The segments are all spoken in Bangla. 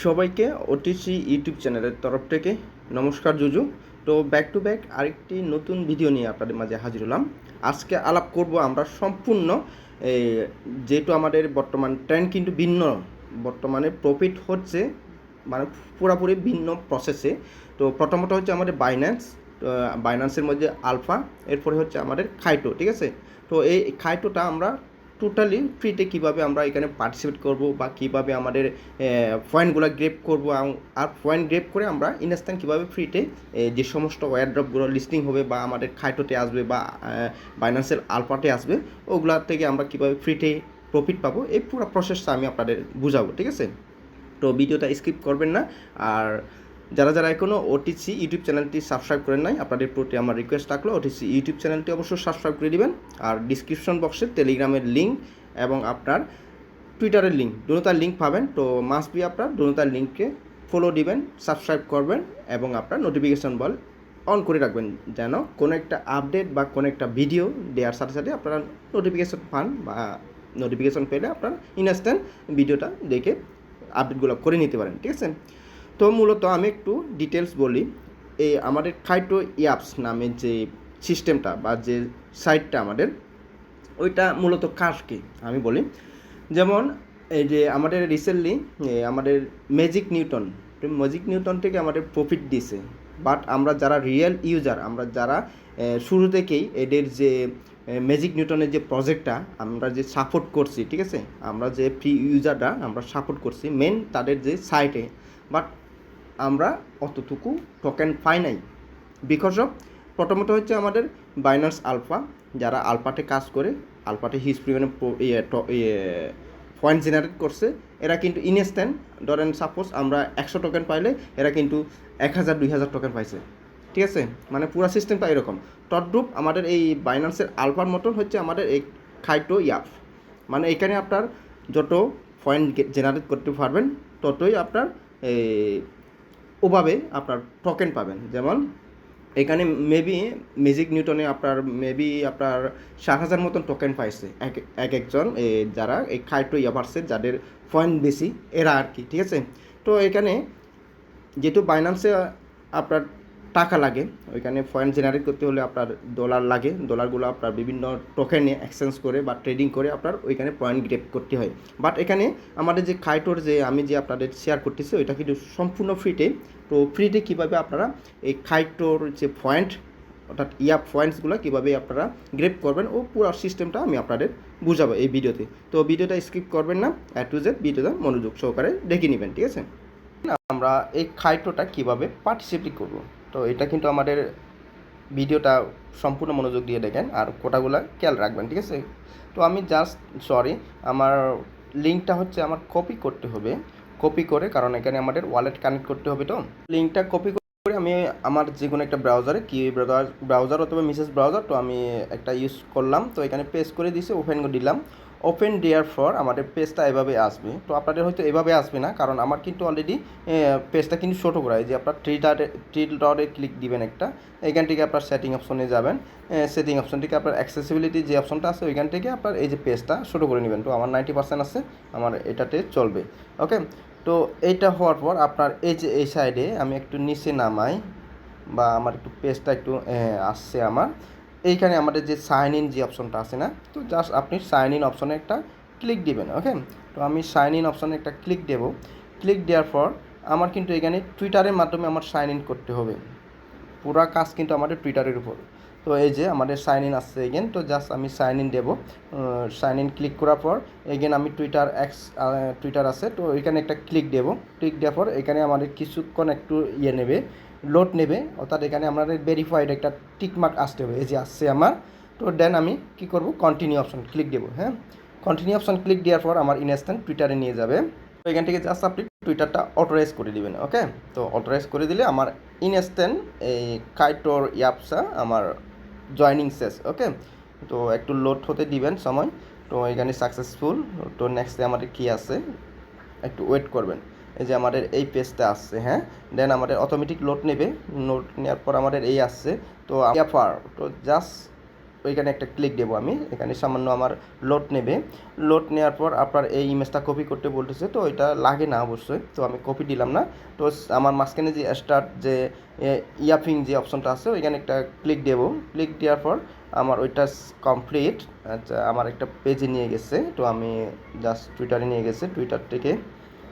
সবাইকে ওটিসি ইউটিউব চ্যানেলের তরফ থেকে নমস্কার, জুজু। তো ব্যাক টু ব্যাক আরেকটি নতুন ভিডিও নিয়ে আপনাদের মাঝে হাজির হলাম। আজকে আলাপ করব আমরা সম্পূর্ণ যেহেতু আমাদের বর্তমান ট্রেন্ড কিন্তু ভিন্ন। বর্তমানে প্রফিট হচ্ছে মানে পুরোপুরি ভিন্ন প্রসেসে তো প্রথমত হচ্ছে আমাদের বাইন্যান্স বাইন্যান্সের মধ্যে আলফা এরপরে হচ্ছে আমাদের খাইটো ঠিক আছে? তো এই খাইটোটা আমরা টোটালি ফ্রিতে কীভাবে আমরা এখানে পার্টিসিপেট করব বা কীভাবে আমাদের পয়েন্টগুলো গ্রেপ করব আর পয়েন্ট গ্রেপ করে আমরা ইনস্ট্যান্ট কীভাবে ফ্রিতে যে সমস্ত ওয়ারড্রপগুলো লিস্টিং হবে বা আমাদের খাইটোতে আসবে বা বাইন্যান্সের আলফাতে আসবে, ওগুলা থেকে আমরা কীভাবে ফ্রিতে প্রফিট পাবো, এই পুরো প্রসেসটা আমি আপনাদের বুঝাবো, ঠিক আছে? তো ভিডিওটা স্কিপ করবেন না, আর যারা যারা এখনও ওটিসি ইউটিউব চ্যানেলটি সাবস্ক্রাইব করেন নাই, আপনাদের প্রতি আমার রিকোয়েস্ট থাকল ওটিসি ইউটিউব চ্যানেলটি অবশ্যই সাবস্ক্রাইব করে দিবেন। আর ডিসক্রিপশন বক্সে টেলিগ্রামের লিঙ্ক এবং আপনার টুইটারের লিঙ্ক দুটার লিঙ্ক পাবেন। তো মাস্ট বি আপনার দুটার লিঙ্ককে ফলো দিবেন সাবস্ক্রাইব করবেন এবং আপনার নোটিফিকেশন বল অন করে রাখবেন, যেন কোনো একটা আপডেট বা কোনো একটা ভিডিও দেওয়ার সাথে সাথে আপনারা নোটিফিকেশন পান বা নোটিফিকেশন পেলে আপনার ইনস্ট্যান্ট ভিডিওটা দেখে আপডেটগুলো করে নিতে পারেন, ঠিক আছে? তো মূলত আমি একটু ডিটেলস বলি। এই আমাদের খাইটো অ্যাপস নামে যে সিস্টেমটা বা যে সাইটটা আমাদের, ওইটা মূলত কাজ কি? আমি বলি। যেমন এই যে আমাদের রিসেন্টলি আমাদের ম্যাজিক নিউটন ম্যাজিক নিউটন থেকে আমাদের প্রফিট দিছে। বাট আমরা যারা রিয়েল ইউজার আমরা যারা শুরু থেকেই এদের যে ম্যাজিক নিউটনের যে প্রজেক্টটা আমরা যে সাপোর্ট করছি, ঠিক আছে? আমরা যে ফ্রি ইউজারটা আমরা সাপোর্ট করছি মেন তাদের যে সাইটে বাট আমরা অতটুকু টোকেন পাই নাই। বিকজ অফ প্রথমত হচ্ছে আমাদের বাইনার্স আলফা যারা আলফাতে কাজ করে আলফাতে হিউজ পরিমাণে পয়েন্ট জেনারেট করছে, এরা কিন্তু ইনস্ট্যান্ট ধরেন সাপোজ আমরা একশো টোকেন পাইলে, এরা কিন্তু এক হাজার, দুই হাজার টোকেন পাইছে। ঠিক আছে? মানে পুরো সিস্টেমটা এরকম। তদ্রূপ আমাদের এই বাইনান্সের আলফার মতন হচ্ছে আমাদের এই খাইটো ইয়াপ মানে এখানে আপনার যত পয়েন্ট জেনারেট করতে পারবেন, ততই আপনার ওভাবে আপনার টোকেন পাবেন। যেমন, এখানে মেবি মিউজিক নিউটনে আপনার মেবি আপনার সাত হাজার মতন টোকেন পাইছে এক এক একজন যারা, এই খাইটো ইয়াভার্সে যাদের পয়েন্ট বেশি, এরা আর কি, ঠিক আছে? তো এখানে যেহেতু বাইনান্সে আপনার টাকা লাগে। ওইখানে পয়েন্ট জেনারেট করতে হলে আপনার ডলার লাগে। ডলারগুলো আপনার বিভিন্ন টোকেনে এক্সচেঞ্জ করে বা ট্রেডিং করে আপনার ওইখানে পয়েন্ট গ্রেপ করতে হয়। বাট এখানে আমাদের যে খাইটোর যে আমি যে আপনাদের শেয়ার করতেছি, ওইটা কিন্তু সম্পূর্ণ ফ্রিতে তো ফ্রিতে কীভাবে আপনারা এই খাইটোর যে পয়েন্ট অর্থাৎ ইয়া পয়েন্টসগুলো কীভাবে আপনারা গ্রেপ করবেন, ও পুরো সিস্টেমটা আমি আপনাদের বুঝাবো এই ভিডিওতে। তো ভিডিওটা স্কিপ করবেন না। অ্যাট টু জেড ভিডিওটা মনোযোগ সহকারে দেখে নেবেন, ঠিক আছে? আমরা এই খাইটোটা কীভাবে পার্টিসিপেট করব? তো এটা কিন্তু আমাদের ভিডিওটা সম্পূর্ণ মনোযোগ দিয়ে দেখেন আর কোটাগুলো খেয়াল রাখবেন, ঠিক আছে? তো আমি জাস্ট সরি আমার লিঙ্কটা হচ্ছে আমার কপি করতে হবে। কপি করে, কারণ এখানে আমাদের ওয়ালেট কানেক্ট করতে হবে তো। লিঙ্কটা কপি করে আমি আমার যে কোনো একটা ব্রাউজারে কি ব্রাউজার ব্রাউজার অথবা মিসেস ব্রাউজার তো আমি একটা ইউজ করলাম। তো এখানে পেস্ট করে দিয়েছি ওপেন দিলাম। ওপেন দেওয়ার ফর আমাদের পেজটা এভাবে আসবে। তো আপনাদের হয়তো এভাবে আসবে না, কারণ আমার কিন্তু অলরেডি পেজটা কিন্তু ছোটো করা। যে আপনার থ্রি ডটে থ্রি ডটে ক্লিক দিবেন একটা, এখান থেকে আপনার সেটিং অপশনে যাবেন। সেটিং অপশন থেকে আপনার অ্যাক্সেসিবিলিটি যে অপশনটা আছে, ওইখান থেকে আপনার এই যে পেজটা ছোটো করে নেবেন। তো আমার নাইনটি পার্সেন্ট আছে, আমার এটাতে চলবে। ওকে তো এইটা হওয়ার পর আপনার এই যে, এই সাইডে আমি একটু নিচে নামাই, বা আমার একটু পেজটা একটু আসছে আমার। এইখানে আমাদের যে সাইন ইন যে অপশনটা আছে না, তো জাস্ট আপনি সাইন ইন অপশনে একটা ক্লিক দিবেন ওকে তো আমি সাইন ইন অপশনে একটা ক্লিক দেব। ক্লিক দেওয়ার পর আমার কিন্তু এখানে টুইটারের মাধ্যমে আমার সাইন ইন করতে হবে। পুরা কাজ কিন্তু আমাদের টুইটারের উপর। তো এই যে আমাদের সাইন ইন আসছে এগেন তো জাস্ট আমি সাইন ইন দেবো। সাইন ইন ক্লিক করার পর এগেন আমি টুইটার অ্যাক্স টুইটার আছে, তো এখানে একটা ক্লিক দেবো। ক্লিক দেওয়ার পর এখানে আমাদের কিছুক্ষণ একটু ইয়ে নেবে। লোড নেবে, অর্থাৎ এখানে আমাদের ভেরিফাইড একটা টিকমার্ক আসতে হবে, এই যে আসছে আমার, তো দেন আমি কি করব? কন্টিনিউ অপশন ক্লিক দেবো হ্যাঁ? কন্টিনিউ অপশন ক্লিক দেওয়ার পর আমার ইনস্ট্যান্ট টুইটারে নিয়ে যাবে। তো এখান থেকে জাস্ট আপনি টুইটারটা অটোরাইজ করে দিবেন ওকে তো অটোরাইজ করে দিলে আমার ইনস্ট্যান্ট এই কাইটোর অ্যাপসা আমার জয়নিং শেষ ওকে তো একটু লোড হতে দিবেন সময়, তো এখানে সাকসেসফুল তো নেক্সটে আমাদের কী আছে? একটু ওয়েট করবেন। যে আমাদের এই পেজটা আসছে হ্যাঁ? দেন আমাদের অটোমেটিক লোড নেবে। লোড নেওয়ার পর আমাদের এই আসছে। তো অ্যাফার তো জাস্ট ওইখানে একটা ক্লিক দেবো আমি। এখানে সামান্য আমার লোড নেবে। লোড নেওয়ার পর আপনার এই ইমেজটা কপি করতে বলতেছে, তো এটা লাগে না অবশ্যই। তো আমি কপি দিলাম না। তো আমার মাঝখানে যে স্টার্ট যে ইয়াফিং যে অপশনটা আছে, ওইখানে একটা ক্লিক দেবো। ক্লিক দেওয়ার পর আমার ওইটা কমপ্লিট আচ্ছা আমার একটা পেজে নিয়ে গেছে। তো আমি জাস্ট টুইটারে নিয়ে গেছে। টুইটার থেকে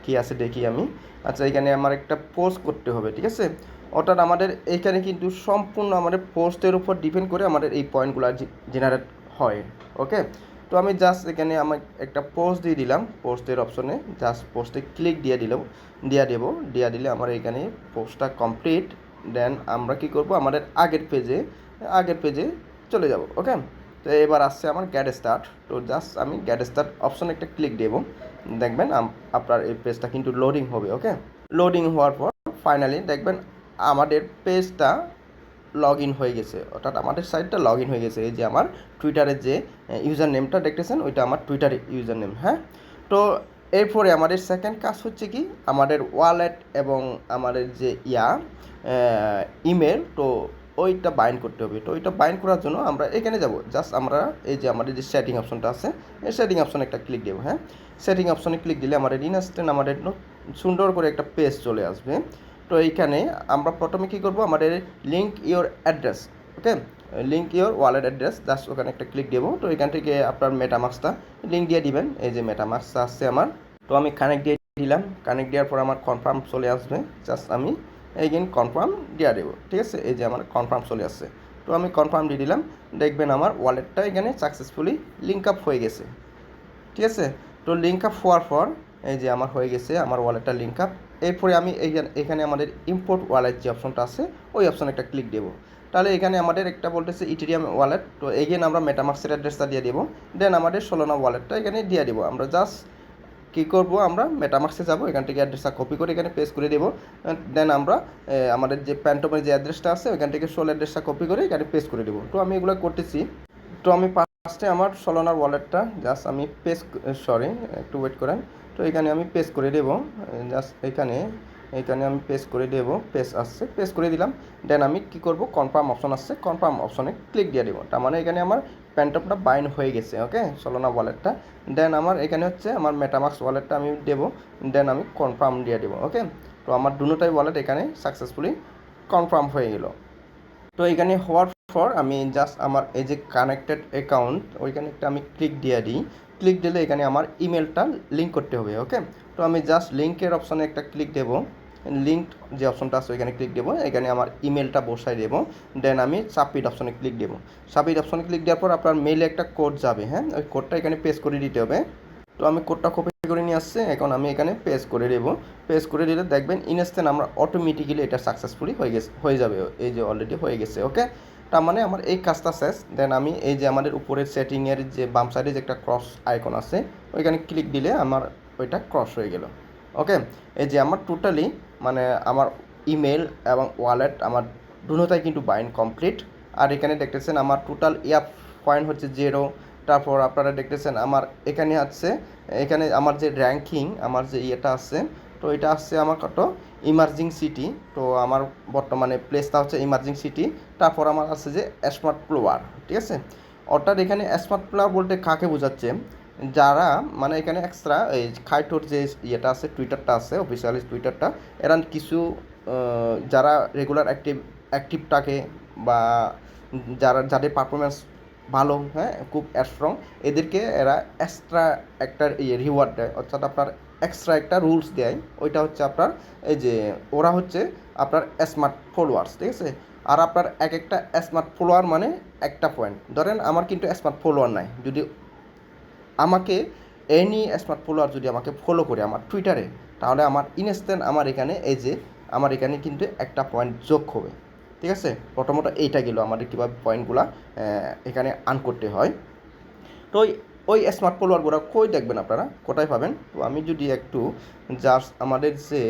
কী আছে দেখি আমি। আচ্ছা এখানে আমার একটা পোস্ট করতে হবে, ঠিক আছে? অর্থাৎ আমাদের এইখানে কিন্তু সম্পূর্ণ আমাদের পোস্টের উপর ডিপেন্ড করে আমাদের এই পয়েন্টগুলো জেনারেট হয় ওকে তো আমি জাস্ট এখানে আমার একটা পোস্ট দিয়ে দিলাম পোস্টের অপশনে জাস্ট পোস্টে ক্লিক দিয়ে দিলাম, দিয়া দেবো, দিয়া দিলে আমার এখানে পোস্টটা কমপ্লিট দেন আমরা কি করব? আমাদের আগের পেজে আগের পেজে চলে যাব ওকে তো এবার আসছে আমার গ্যাট স্টার্ট তো জাস্ট আমি গ্যাট স্টার্ট অপশনে একটা ক্লিক দেবো। দেখবেন আপনার এই পেজটা কিন্তু লোডিং হবে ওকে লোডিং হওয়ার পর ফাইনালি দেখবেন আমাদের পেজটা লগ ইন হয়ে গেছে। অর্থাৎ আমাদের সাইটটা লগ ইন হয়ে গেছে। এই যে আমার টুইটারের যে ইউজার নেমটা দেখতেছেন, ওইটা আমার টুইটার ইউজার নেম হ্যাঁ? তো এরপরে আমাদের সেকেন্ড কাজ হচ্ছে কি? আমাদের ওয়ালেট এবং আমাদের যে ইয়া ইমেল তো ওইটা বাইন্ড করতে হবে। তো ওইটা বাইন্ড করার জন্য আমরা এখানে যাব। জাস্ট আমরা এই যে আমাদের যে সেটিং অপশনটা আছে, এই সেটিং অপশনে একটা ক্লিক দেবো হ্যাঁ? সেটিং অপশনে ক্লিক দিলে আমাদের ইনস্ট্যান্ট আমাদের সুন্দর করে একটা পেজ চলে আসবে। তো এইখানে আমরা প্রথমে কী করব? আমাদের link your address okay link your wallet address just ওখানে একটা ক্লিক দেবো। তো এখান থেকে আপনার মেটামাক্সটা লিঙ্ক দিয়ে দিবেন। এই যে মেটামাক্সটা আসছে আমার। তো আমি কানেক্ট দিয়ে দিলাম। কানেক্ট দেওয়ার পর আমার কনফার্ম চলে আসবে। জাস্ট আমি এইগেন কনফার্ম দিয়ে দেবো, ঠিক আছে? এই যে আমার কনফার্ম চলে আসছে। তো আমি কনফার্ম দিয়ে দিলাম, দেখবেন আমার ওয়ালেটটা এখানে সাকসেসফুলি লিঙ্ক আপ হয়ে গেছে, ঠিক আছে? তো লিঙ্ক আপ হওয়ার পর, এই যে আমার হয়ে গেছে, আমার ওয়ালেটটা লিঙ্ক আপ এরপরে আমি এখানে আমাদের ইম্পোর্ট ওয়ালেট যে অপশনটা আছে, ওই অপশনে একটা ক্লিক দেবো। তাহলে এখানে আমাদের একটা বলতেছে ইটিরিয়াম ওয়ালেট তো এগেন আমরা মেটামাক্সের অ্যাড্রেসটা দিয়ে দেবো। দেন আমাদের ষোলোনা ওয়ালেটটা এখানে দিয়ে দেবো। আমরা জাস্ট কী করব আমরা? মেটামাক্সে যাব, এখান থেকে অ্যাড্রেসটা কপি করে এখানে পেস্ট করে দেবো। দেন আমরা আমাদের যে প্যান্টমের যে অ্যাড্রেসটা আছে, ওইখান থেকে ষোলো অ্যাড্রেসটা কপি করে এখানে পেস্ট করে দেবো। তো আমি এগুলো করতেছি। তো আমি ফার্স্টে আমার সলোনার ওয়ালেটটা জাস্ট আমি পেস্ট সরি একটু ওয়েট করেন। তো এখানে আমি পেস্ট করে দেবো। জাস্ট এখানে এখানে আমি পেস্ট করে দেবো। পেস্ট আসছে পেস্ট করে দিলাম। দেন আমি কি করব? কনফার্ম অপশন আসছে। কনফার্ম অপশনে ক্লিক দিয়ে দেবো। তার মানে এখানে আমার প্যান্টপটা বাইন হয়ে গেছে ওকে সলোনা ওয়ালেটটা দেন আমার এখানে হচ্ছে আমার মেটামাক্স ওয়ালেটটা আমি দেবো। দেন আমি কনফার্ম দিয়ে দেবো ওকে তো আমার দুটোটাই ওয়ালেট এখানে সাকসেসফুলি কনফার্ম হয়ে গেল। তো এখানে হওয়ার পর আমি জাস্ট আমার এই যে কানেক্টেড অ্যাকাউন্ট ওইখানে একটা আমি ক্লিক দিয়ে দিই। ক্লিক দিলে এখানে আমার ইমেলটা লিঙ্ক করতে হবে ওকে তো আমি জাস্ট লিঙ্কের অপশানে একটা ক্লিক দেবো। লিঙ্ক যে অপশনটা আছে, ওইখানে ক্লিক দেবো। এখানে আমার ইমেলটা বসাই দেবো। দেন আমি সাবমিট অপশনে ক্লিক দেবো। সাবমিট অপশনে ক্লিক দেওয়ার পর আপনার মেইলে একটা কোড যাবে হ্যাঁ? ওই কোডটা এখানে পেস্ট করে দিতে হবে। তো আমি কোডটা কপি করে নিয়ে আসছে। এখন আমি এখানে পেস্ট করে দেবো। পেস্ট করে দিলে দেখবেন ইনস্ট্যান্ট আমরা অটোমেটিক্যালি এটা সাকসেসফুলি হয়ে গেছে, হয়ে যাবে। এই যে অলরেডি হয়ে গেছে ওকে তার মানে আমার এই কাজটা শেষ। দেন আমি এই যে আমাদের উপরের সেটিংয়ের যে বাম সাইডে যে একটা ক্রস আইকন আছে, ওইখানে ক্লিক দিলে আমার ওইটা ক্রস হয়ে গেল ওকে এই যে আমার টোটালি মানে আমার ইমেল এবং ওয়ালেট আমার দুটোটাই কিন্তু বাইন কমপ্লিট আর এখানে দেখতেছেন আমার টোটাল ইয়াপ পয়েন্ট হচ্ছে জিরো তারপর আপনারা দেখতেছেন আমার এখানে আছে, এখানে আমার যে র্যাঙ্কিং আমার যে ইয়েটা আছে, তো এটা আসছে আমার কত? ইমার্জিং সিটি তো আমার বর্তমানে প্লেসটা হচ্ছে ইমার্জিং সিটি তারপর আমার আছে যে স্মার্ট প্লোয়ার ঠিক আছে? অর্থাৎ এখানে স্মার্ট প্লোয়ার বলতে কাকে বোঝাচ্ছে? যারা মানে এখানে এক্সট্রা এই খাইটোর যে ইয়েটা আছে, টুইটারটা আছে অফিসিয়ালি টুইটারটা, এরা কিছু যারা রেগুলার অ্যাক্টিভ অ্যাক্টিভ থাকে বা যারা, যাদের পারফরমেন্স ভালো হ্যাঁ খুব স্ট্রং এদেরকে এরা এক্সট্রা একটা ইয়ে রিওয়ার্ড দেয়। অর্থাৎ আপনার এক্সট্রা একটা রুলস দেয়। ওইটা হচ্ছে আপনার, এই যে ওরা হচ্ছে আপনার স্মার্ট ফলোয়ার্স ঠিক আছে? আর আপনার এক একটা স্মার্ট ফলোয়ার মানে একটা পয়েন্ট ধরেন আমার কিন্তু স্মার্ট ফলোয়ার নাই। যদি আমাকে এনি স্মার্ট ফলোয়ার যদি আমাকে ফলো করে আমার টুইটারে তাহলে আমার ইনস্ট্যান্ট আমার এখানে এই যে আমার এখানে কিন্তু একটা পয়েন্ট যোগ হবে। ঠিক আছে? প্রথমত এইটা গেল আমাদের কীভাবে পয়েন্টগুলো এখানে আন করতে হয়। তো ওই স্মার্ট ফলোয়ারগুলো কই দেখবেন আপনারা? কোথায় পাবেন? তো আমি যদি একটু জাস্ট আমাদের যে,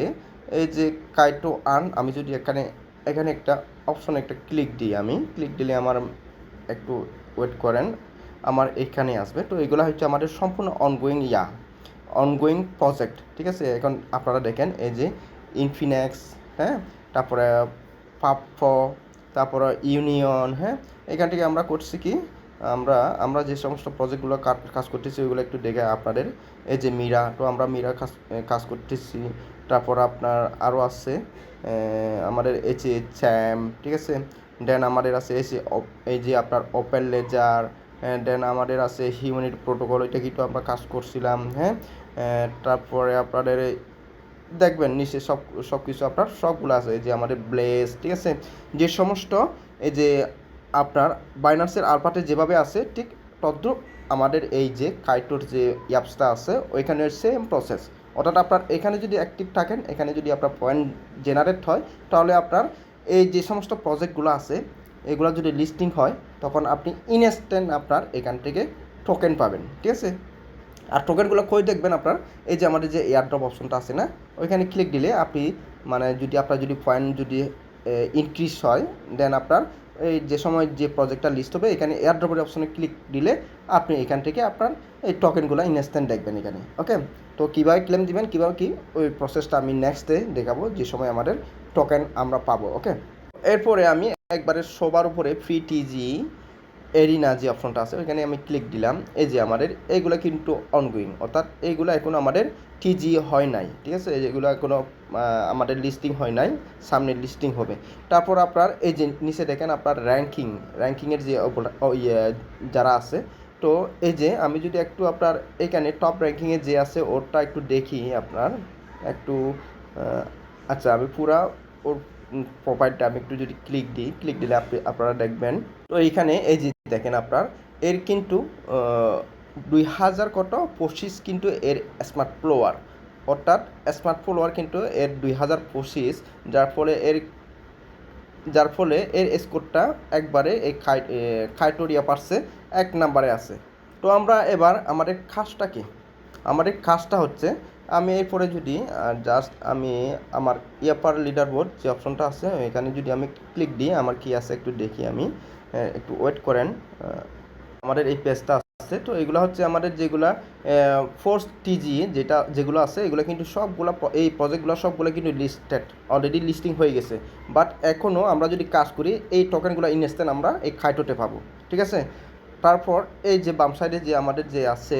এই যে কাইটো আর্ন আমি যদি এখানে এখানে একটা অপশনে একটা ক্লিক দিই আমি। ক্লিক দিলে আমার একটু ওয়েট করেন। আমার এখানে আসবে। তো এগুলো হচ্ছে আমাদের সম্পূর্ণ অনগোয়িং ইয়া অনগোয়িং প্রজেক্ট ঠিক আছে? এখন আপনারা দেখেন এই যে ইনফিনেক্স হ্যাঁ? তারপরে পাপ তারপরে ইউনিয়ন হ্যাঁ? এখান থেকে আমরা করছি কি? আমরা আমরা যে সমস্ত প্রজেক্টগুলো কাজ করতেছি, ওইগুলো একটু দেখে আপনাদের। এই যে মীরা, তো আমরা মীরা কাজ কাজ করতেছি। তারপর আপনার আরও আছে আমাদের যে চ্যাম ঠিক আছে? দেন আমাদের আছে যে, এই যে আপনার ওপেন লেজার দেন আমাদের আছে হিউম্যানিটি প্রোটোকল এটা কিন্তু আমরা কাজ করছিলাম হ্যাঁ? তারপরে আপনাদের দেখবেন নিচে সব সব কিছু আপনার সবগুলো আছে যে আমাদের ব্লেস ঠিক আছে? যে সমস্ত, এই যে আপনার বাইনার্সের আলপাটে যেভাবে আছে, ঠিক তদ্রুপ আমাদের এই যে কাইটোর যে অ্যাপসটা আছে, ওইখানে সেম প্রসেস অর্থাৎ আপনার এখানে যদি অ্যাক্টিভ থাকেন, এখানে যদি আপনার পয়েন্ট জেনারেট হয়, তাহলে আপনার এই যে সমস্ত প্রজেক্টগুলো আছে এগুলো যদি লিস্টিং হয়, তখন আপনি ইনস্ট্যান্ট আপনার এখান থেকে টোকেন পাবেন, ঠিক আছে? আর টোকেনগুলো কই দেখবেন আপনার? এই যে আমাদের যে এয়ারড্রপ অপশনটা আছে না, ওইখানে ক্লিক দিলে আপনি মানে যদি আপনার যদি পয়েন্ট যদি ইনক্রিজ হয় দেন আপনার এই যে সময় যে প্রজেক্টটা লিস্ট হবে, এখানে এয়ারড্রপের অপশনে ক্লিক দিলে আপনি এখান থেকে আপনার এই টোকেনগুলো ইনস্ট্যান্ট দেখবেন এখানে ওকে তো কীভাবে ক্লেম দিবেন, কীভাবে কি? ওই প্রসেসটা আমি নেক্সট ডে দেখাবো, যে সময় আমাদের টোকেন আমরা পাবো ওকে এরপরে আমি একবারে সবার উপরে ফ্রি টিজি এরিনা যে অপশনটা আছে ওইখানে আমি ক্লিক দিলাম। এই যে আমাদের এইগুলো কিন্তু অনগোয়িং অর্থাৎ এইগুলো এখনও আমাদের টিজি হয় নাই ঠিক আছে? এগুলো এখনও আহ, আমাদের লিস্টিং হয় নাই সামনে লিস্টিং হবে। তারপর আপনার এই যে নিচে দেখেন আপনার র্যাঙ্কিং র্যাঙ্কিংয়ের যে ইয়ে যারা আছে তো এই যে আমি যদি একটু আপনার এখানে টপ র্যাঙ্কিংয়ে যে আছে ওরটা একটু দেখি আপনার একটু আচ্ছা আমি পুরা ওর প্রোফাইলটা আমি একটু যদি ক্লিক দিই ক্লিক দিলে আপনি, আপনারা দেখবেন। তো এইখানে এই যে দেখেন আপনার, এর কিন্তু দুই হাজার কত? পঁচিশ কিন্তু এর স্মার্ট ফ্লোয়ার অর্থাৎ স্মার্ট ফ্লোয়ার কিন্তু এর দুই হাজার পঁচিশ, যার ফলে এর, যার ফলে এর স্কোরটা একবারে এই খাই খাইটোরিয়া পার্সে এক নাম্বারে আছে। তো আমরা এবার, আমাদের কাজটা কি? আমাদের খাসটা হচ্ছে আমি এরপরে যদি জাস্ট আমি আমার ইয়াপার লিডার বোর্ড যে অপশনটা আছে, এখানে যদি আমি ক্লিক দিই, আমার কি আছে একটু দেখি আমি একটু ওয়েট করেন আমাদের এই পেজটা আছে। তো এগুলো হচ্ছে আমাদের যেগুলা ফোর্স টিজি যেটা, যেগুলো আছে, এগুলো কিন্তু সবগুলো এই প্রজেক্টগুলো সবগুলো কিন্তু লিস্টেড অলরেডি লিস্টিং হয়ে গেছে। বাট এখনও আমরা যদি কাজ করি, এই টোকেনগুলো ইনস্ট্যান্ট আমরা এই খাইটোতে পাবো। ঠিক আছে? তারপর এই যে বাম সাইডে যে আমাদের যে আছে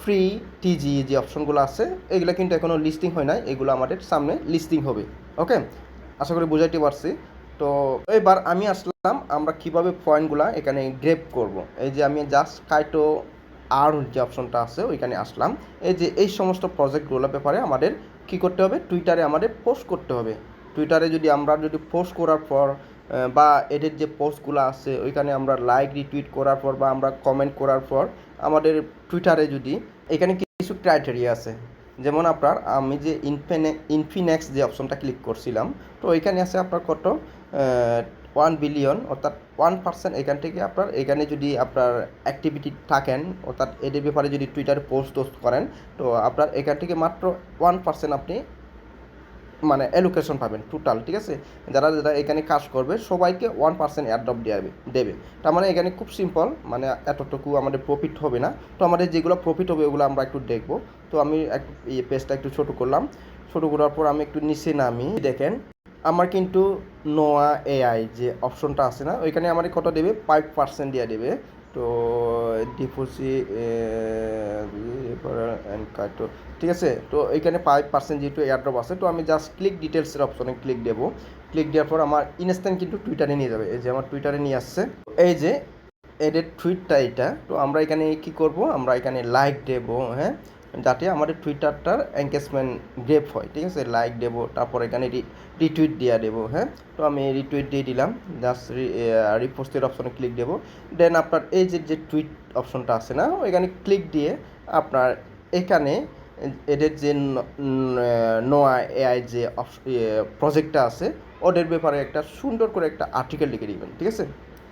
ফ্রি টিজি যে অপশনগুলো আছে, এগুলো কিন্তু এখনও লিস্টিং হয় নাই, এগুলো আমাদের সামনে লিস্টিং হবে ওকে আশা করি বুঝাইতে পারছি। তো এবার আমি আসলাম, আমরা কীভাবে পয়েন্টগুলো এখানে গ্রেপ করব? এই যে আমি জাস্ট কাইটো আর যে অপশনটা আছে, ওইখানে আসলাম। এই যে এই সমস্ত প্রজেক্টগুলো ব্যাপারে আমাদের কি করতে হবে? টুইটারে আমাদের পোস্ট করতে হবে। টুইটারে যদি আমরা যদি পোস্ট করার পর বা এদের যে পোস্টগুলো আছে, ওইখানে আমরা লাইক রিটুইট করার পর, বা আমরা কমেন্ট করার পর আমাদের টুইটারে যদি, এখানে কিছু ক্রাইটেরিয়া আছে। যেমন আপনার, আমি যে ইনফিনে ইনফিনেক্স যে অপশনটা ক্লিক করছিলাম, তো এখানে আছে আপনার কত? ওয়ান বিলিয়ন অর্থাৎ ওয়ান পার্সেন্ট এখান থেকে আপনার, এখানে যদি আপনার অ্যাক্টিভিটি থাকেন, অর্থাৎ এদের ব্যাপারে যদি টুইটারে পোস্ট টোস্ট করেন, তো আপনার এখান থেকে মাত্র ওয়ান পার্সেন্ট আপনি মানে অ্যালোকেশন পাবেন টোটাল ঠিক আছে? যারা যারা এখানে কাজ করবে, সবাইকে ওয়ান পার্সেন্ট অ্যাড্রপ দেবে দেবে। তার মানে এখানে খুব সিম্পল মানে এতটুকু আমাদের প্রফিট হবে না। তো আমাদের যেগুলো প্রফিট হবে, ওগুলো আমরা একটু দেখব। তো আমি এই পেজটা একটু ছোটো করলাম। ছোটো করার পর আমি একটু নিচে নামি, দেখেন। আমার কিন্তু নোয়া এআই যে অপশনটা আছে না, ওইখানে আমার কত দেবে? ফাইভ পার্সেন্ট দিয়ে দেবে। তো ডিপোজিট তো ঠিক আছে? তো এখানে ফাইভ পার্সেন্ট যেহেতু এয়ারড্রপ আছে, তো আমি জাস্ট ক্লিক ডিটেলসের অপশনে ক্লিক দেবো। ক্লিক দেওয়ার পর আমার ইনস্ট্যান্ট কিন্তু টুইটারে নিয়ে যাবে। এই যে আমার টুইটারে নিয়ে আসছে। এই যে এদের টুইটটা এটা। তো আমরা এখানে কি করব? আমরা এখানে লাইক দেবো হ্যাঁ? যাতে আমাদের টুইটারটার এঙ্গেজমেন্ট গ্রেপ হয়, ঠিক আছে? লাইক দেবো, তারপর এখানে রিটুইট দিয়ে দেবো হ্যাঁ? তো আমি রিটুইট দিয়ে দিলাম জাস্ট রিপোস্টের অপশনে ক্লিক দেবো। দেন আপনার এই যে যে টুইট অপশনটা আছে না এখানে ক্লিক দিয়ে আপনার এখানে এদের যে নোয়া এআই যে প্রজেক্টটা আছে, ওদের ব্যাপারে একটা সুন্দর করে একটা আর্টিকেল লিখে দিবেন, ঠিক আছে?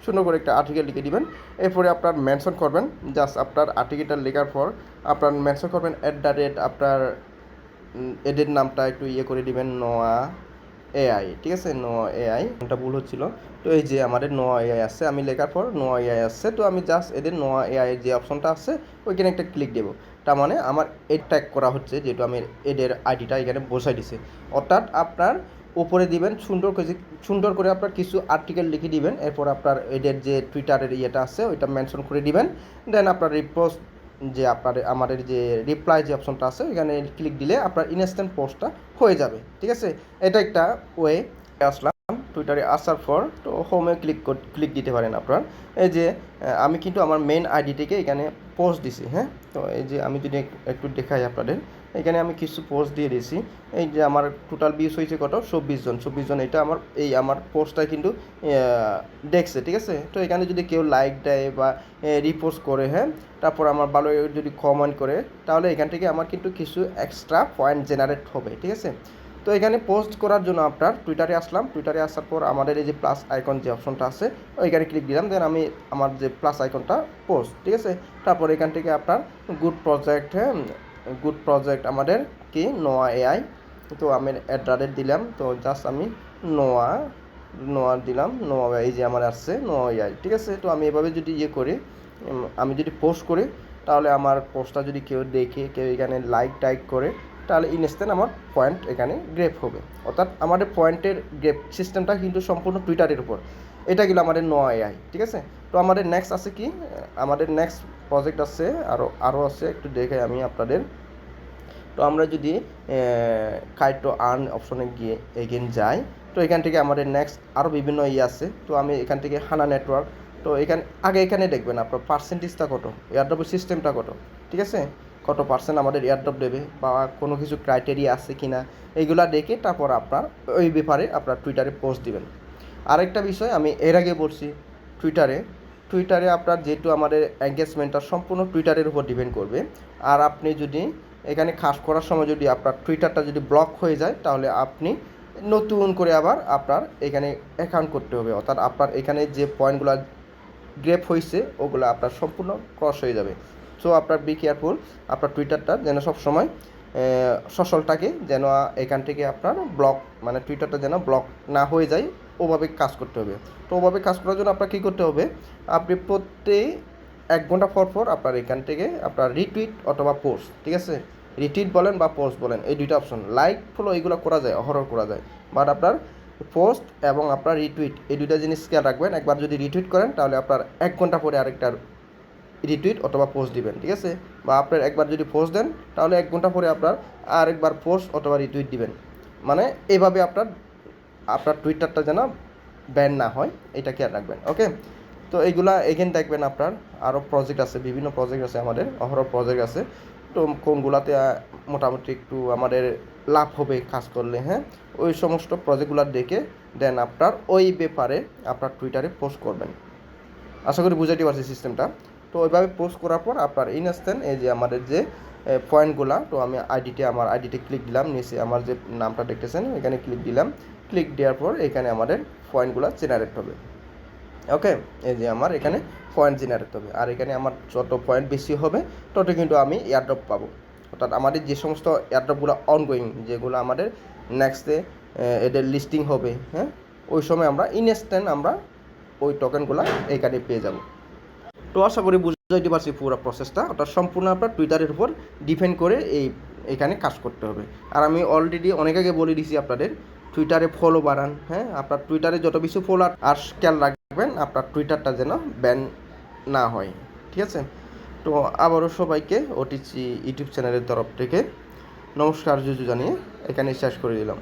সুন্দর করে একটা আর্টিকেল লিখে দিবেন। এরপরে আপনার মেনশন করবেন। জাস্ট আপনার আর্টিকেলটা লেখার পর আপনার মেনশন করবেন অ্যাট দ্য রেট আপনার এডের নামটা একটু ইয়ে করে দিবেন নোয়া এআই ঠিক আছে? নোয়া এআই এটা ভুল হচ্ছিল। তো এই যে আমাদের নোয়া এআই আসছে আমি লেখার পর নোয়া এআই আসছে তো আমি জাস্ট এদের নোয়া এআই যে অপশনটা আছে, ওইখানে একটা ক্লিক দেবো। তার মানে আমার এড ট্যাগ করা হচ্ছে, যেহেতু আমি এদের আইডিটা এখানে বসাই দিছি। অর্থাৎ আপনার উপরে দিবেন, সুন্দর করে সুন্দর করে আপনার কিছু আর্টিকেল লিখে দিবেন। এরপর আপনার এদের যে টুইটারের ইয়েটা আছে, ওইটা মেনশন করে দিবেন। দেন আপনার রিপোস্ট যে আপনার, আমাদের যে রিপ্লাই যে অপশনটা আছে এখানে ক্লিক দিলে আপনার ইনস্ট্যান্ট পোস্টটা হয়ে যাবে। ঠিক আছে? এটা একটা ওয়ে আসলাম। টুইটারে আসার পর তো হোমে ক্লিক ক্লিক দিতে পারেন আপনার। এই যে আমি কিন্তু আমার মেন আইডিটিকে এখানে পোস্ট দিছি হ্যাঁ? তো এই যে আমি যদি একটু দেখাই আপনাদের। এখানে আমি কিছু পোস্ট দিয়ে দিয়েছি। এই যে আমার টোটাল ভিউজ হয়েছে কত? চব্বিশ জন। চব্বিশ জন, এটা আমার, এই আমার পোস্টটা কিন্তু দেখছে, ঠিক আছে? তো এখানে যদি কেউ লাইক দেয় বা রিপোস্ট করে হ্যাঁ? তারপর আমার ভালো যদি কমেন্ট করে, তাহলে এখান থেকে আমার কিন্তু কিছু এক্সট্রা পয়েন্ট জেনারেট হবে, ঠিক আছে? তো এখানে পোস্ট করার জন্য আপনার টুইটারে আসলাম। টুইটারে আসার পর আমাদের এই যে প্লাস আইকন যে অপশনটা আছে, ওইখানে ক্লিক দিলাম। দেন আমি আমার যে প্লাস আইকনটা পোস্ট ঠিক আছে? তারপর এখান থেকে আপনার গুড প্রজেক্ট হ্যাঁ? গুড প্রজেক্ট আমাদের কি? নোয়া এআই তো আমি অ্যাড্রাডেট দিলাম, তো জাস্ট আমি নোয়া নোয়া দিলাম নোয়া এই যে আমার আসছে নোয়া এআই ঠিক আছে? তো আমি এভাবে যদি ইয়ে করি আমি যদি পোস্ট করি, তাহলে আমার পোস্টটা যদি কেউ দেখে, কেউ এখানে লাইক টাইক করে, তাহলে ইনস্ট্যান্ট আমার পয়েন্ট এখানে গ্রেপ হবে। অর্থাৎ আমাদের পয়েন্টের গ্রেপ সিস্টেমটা কিন্তু সম্পূর্ণ টুইটারের উপর। এটা গেলো আমাদের নোয়া এআই ঠিক আছে? তো আমাদের নেক্সট আছে কি? আমাদের নেক্সট প্রজেক্ট আছে আরও আরও আছে, একটু দেখে আমি আপনাদের। তো আমরা যদি কাইটো আর্ন অপশনে গিয়ে এগেন যাই, তো এখান থেকে আমাদের নেক্সট আরও বিভিন্ন ইয়ে আছে। তো আমি এখান থেকে হানা নেটওয়ার্ক তো এখানে, আগে এখানে দেখবেন আপনার পার্সেন্টেজটা কত এয়ারড্রপের সিস্টেমটা কত, ঠিক আছে? কত পার্সেন্ট আমাদের এয়ারড্রপ দেবে, বা কোনো কিছু ক্রাইটেরিয়া আছে কি না এইগুলা দেখে তারপর আপনার ওই ব্যাপারে আপনার টুইটারে পোস্ট দিবেন। আরেকটা বিষয়, আমি এর আগে বলছি টুইটারে টুইটারে আপনার যেহেতু আমাদের এঙ্গেজমেন্টটা সম্পূর্ণ টুইটারের উপর ডিপেন্ড করবে। আর আপনি যদি এখানে খাস করার সময় যদি আপনার টুইটারটা যদি ব্লক হয়ে যায়, তাহলে আপনি নতুন করে আবার আপনার এখানে অ্যাকাউন্ট করতে হবে। অর্থাৎ আপনার এখানে যে পয়েন্টগুলো গ্রেপ হয়েছে ওগুলো আপনার সম্পূর্ণ ক্রস হয়ে যাবে। সো আপনার বি কেয়ারফুল আপনার টুইটারটা যেন সবসময় সচলটাকে যেন এখান থেকে আপনার ব্লক মানে টুইটারটা যেন ব্লক না হয়ে যায়, ওভাবে কাজ করতে হবে। তো ওভাবে কাজ করার জন্য আপনার কী করতে হবে? আপনি প্রত্যেক এক ঘণ্টা পর পর আপনার এখান থেকে আপনার রিটুইট অথবা পোস্ট ঠিক আছে? রিটুইট বলেন বা পোস্ট বলেন, এই দুইটা অপশন লাইক ফলো এইগুলো করা যায়, অহরহ করা যায়। বাট আপনার পোস্ট এবং আপনার রিটুইট এই দুইটা জিনিস খেয়াল রাখবেন। একবার যদি রিটুইট করেন, তাহলে আপনার এক ঘণ্টা পরে আরেকটা রিটুইট অথবা পোস্ট দিবেন, ঠিক আছে? বা আপনার একবার যদি পোস্ট দেন, তাহলে এক ঘণ্টা পরে আপনার আরেকবার পোস্ট অথবা রিটুইট দিবেন। মানে এইভাবে আপনার আপনার টুইটারটা যেন ব্যান না হয়, এটা খেয়াল রাখবেন ওকে তো এইগুলা এগেন দেখবেন আপনার আরও প্রজেক্ট আছে, বিভিন্ন প্রজেক্ট আছে আমাদের, অহরহ প্রজেক্ট আছে। তো কোনগুলাতে মোটামুটি একটু আমাদের লাভ হবে কাজ করলে হ্যাঁ? ওই সমস্ত প্রজেক্টগুলো দেখে দেন আপনার ওই ব্যাপারে আপনার টুইটারে পোস্ট করবেন। আশা করি বুঝাইতে পারছি সিস্টেমটা তো ওইভাবে পোস্ট করার পর আপনার ইন ইনস্ট্যান্ট এই যে আমাদের যে পয়েন্টগুলা তো আমি আইডিতে আমার আইডিতে ক্লিক দিলাম নিচে আমার যে নামটা দেখতেছেন, এখানে ক্লিক দিলাম। ক্লিক দেওয়ার পর এখানে আমাদের পয়েন্টগুলো জেনারেট হবে। ওকে এই যে আমার এখানে পয়েন্ট জেনারেট হবে। আর এখানে আমার যত পয়েন্ট বেশি হবে তত কিন্তু আমি এয়ারড্রপ পাবো। অর্থাৎ আমাদের যে সমস্ত এয়ারড্রপগুলো অনগোয়িং যেগুলো আমাদের নেক্সটে এদের লিস্টিং হবে হ্যাঁ? ওই সময় আমরা ইনস্ট্যান্ট আমরা ওই টোকেনগুলো এখানে পেয়ে যাব। তো আশা করি বুঝাইতে পারছি পুরো প্রসেসটা অর্থাৎ সম্পূর্ণ আপনার টুইটারের উপর ডিপেন্ড করে এই, এখানে কাজ করতে হবে। আর আমি অলরেডি অনেক আগে বলে দিয়েছি আপনাদের টুইটারে ফলো বাড়ান হ্যাঁ? আপনার টুইটারে যত বেশি ফলো আর খেয়াল রাখবেন, আপনার টুইটারটা যেন ব্যান না হয়, ঠিক আছে? তো আবারও সবাইকে ওটিসি ইউটিউব চ্যানেলের তরফ থেকে নমস্কার, জুজু জানিয়ে এখানে শেষ করে দিলাম।